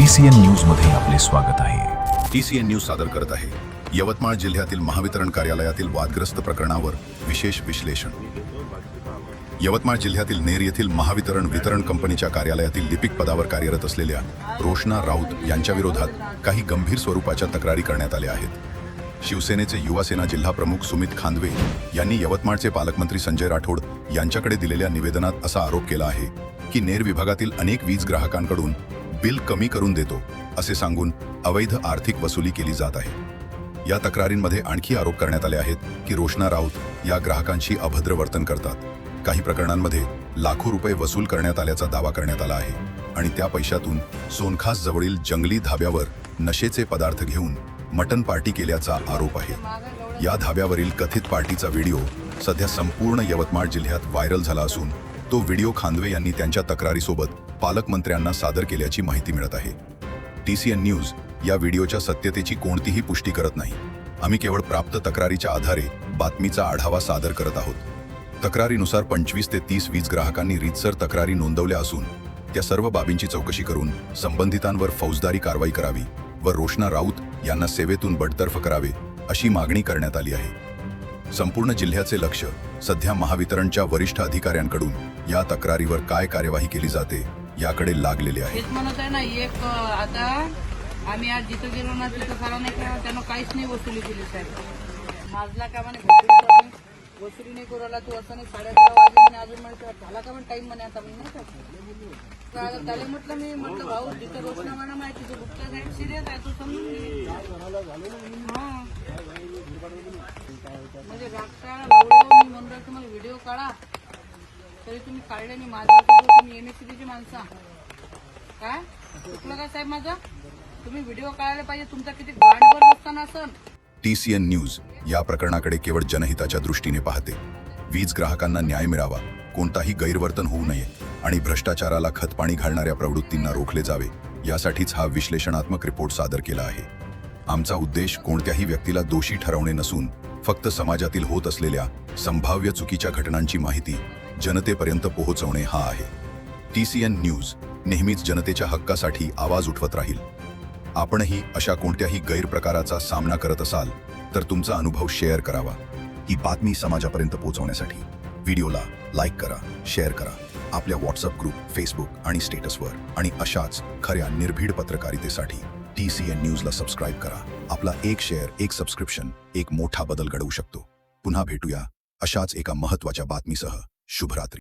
T C N न्यूजमध्ये आपले स्वागत आहे. टीसीएन न्यूज सादर करत आहे. यवतमाळ जिल्ह्यातील महावितरण कार्यालयातील वादग्रस्त प्रकरणावर विशेष विश्लेषण. यवतमाळ जिल्ह्यातील नेर येथील महावितरण वितरण कंपनीच्या कार्यालयातील लिपिक पदावर कार्यरत असलेल्या रोशना राऊत यांच्या विरोधात काही गंभीर स्वरूपाच्या तक्रारी करण्यात आल्या आहेत. शिवसेनेचे युवासेना जिल्हा प्रमुख सुमित खांदवे यांनी यवतमाळचे पालकमंत्री संजय राठोड यांच्याकडे दिलेल्या निवेदनात असा आरोप केला आहे की नेर विभागातील अनेक वीज ग्राहकांकडून बिल कमी करून देतो असे सांगून अवैध आर्थिक वसुली केली जात आहे. या तक्रारींमध्ये आणखी आरोप करण्यात आले आहेत की रोशना राऊत या ग्राहकांशी अभद्र वर्तन करतात. काही प्रकरणांमध्ये लाखो रुपये वसूल करण्यात आल्याचा दावा करण्यात आला आहे आणि त्या पैशातून सोनखास जवळील जंगली धाब्यावर नशेचे पदार्थ घेऊन मटन पार्टी केल्याचा आरोप आहे. या धाब्यावरील कथित पार्टीचा व्हिडिओ सध्या संपूर्ण यवतमाळ जिल्ह्यात व्हायरल झाला असून तो व्हिडिओ खांदवे यांनी त्यांच्या तक्रारीसोबत पालकमंत्र्यांना सादर केल्याची माहिती मिळत आहे. टी सी एन न्यूज या व्हिडिओच्या सत्यतेची कोणतीही पुष्टी करत नाही. आम्ही केवळ प्राप्त तक्रारीच्या आधारे बातमीचा आढावा सादर करत आहोत. तक्रारीनुसार पंचवीस ते तीस वीज ग्राहकांनी रीतसर तक्रारी नोंदवल्या असून त्या सर्व बाबींची चौकशी करून संबंधितांवर फौजदारी कारवाई करावी व रोशना राऊत यांना सेवेतून बडतर्फ करावे अशी मागणी करण्यात आली आहे. संपूर्ण जिल्ह्याचे लक्ष सध्या महावितरणच्या वरिष्ठ अधिकाऱ्यांकडून या तक्रारीवर काय कार्यवाही केली जाते याकडे लागलेले आहे. म्हणत आहे ना एक आता आम्ही आज जिथं गेलो ना तिथं खरा नाही का त्यानं काहीच नाही वसुली केली साहेब. माझला का म्हणे वसुली करू नाही करू तू असं नाही साडे अकरा वाजले म्हणे अजून म्हणे झाला का म्हणे टाइम म्हणे आता म्हणे नाही त्याला म्हटलं मी म्हटलं भाऊ जिथं रोशना मॅडम आहे तिथं गुप्ता साहेब सिरियस आहे तू समजून घे हा. म्हणजे रागटा लवडं मी म्हणतो तुम्हाला व्हिडिओ काढा. तरी तुम्ही काढले नाही. माझं असं तर तुम्ही एमएससीबीची माणसा काय? चुकलं का साहेब माझं? तुम्ही व्हिडिओ काढायला पाहिजे. तुमचा किती गांडवर बसताना असन. टीसीएन न्यूज या प्रकरणाकडे केवळ जनहिताच्या दृष्टीने पाहते. वीज ग्राहकांना न्याय मिळावा. कोणताही गैरवर्तन होऊ नये आणि भ्रष्टाचाराला खतपाणी घालणाऱ्या प्रवृत्तींना रोखले जावे यासाठीच हा विश्लेषणात्मक रिपोर्ट सादर केला आहे. आमचा उद्देश कोणत्याही व्यक्तीला दोषी ठरवणे नसून फक्त समाजातील होत असलेल्या संभाव्य चुकीच्या घटनांची माहिती जनतेपर्यंत पोहोचवणे हा आहे. टी सी एन न्यूज नेहमीच जनतेच्या हक्कासाठी आवाज उठवत राहील. आपणही अशा कोणत्याही गैरप्रकाराचा सामना करत असाल तर तुमचा अनुभव शेअर करावा. ही बातमी समाजापर्यंत पोहोचवण्यासाठी व्हिडिओला लाईक करा शेअर करा. आपल्या व्हॉट्सअप ग्रुप फेसबुक आणि स्टेटसवर आणि अशाच खऱ्या निर्भीड पत्रकारितेसाठी टी सी एन न्यूजला सबस्क्राईब करा. आपला एक शेअर एक सबस्क्रिप्शन एक मोठा बदल घडवू शकतो. पुन्हा भेटूया अशाच एका महत्त्वाच्या बातमीसह. शुभरात्री.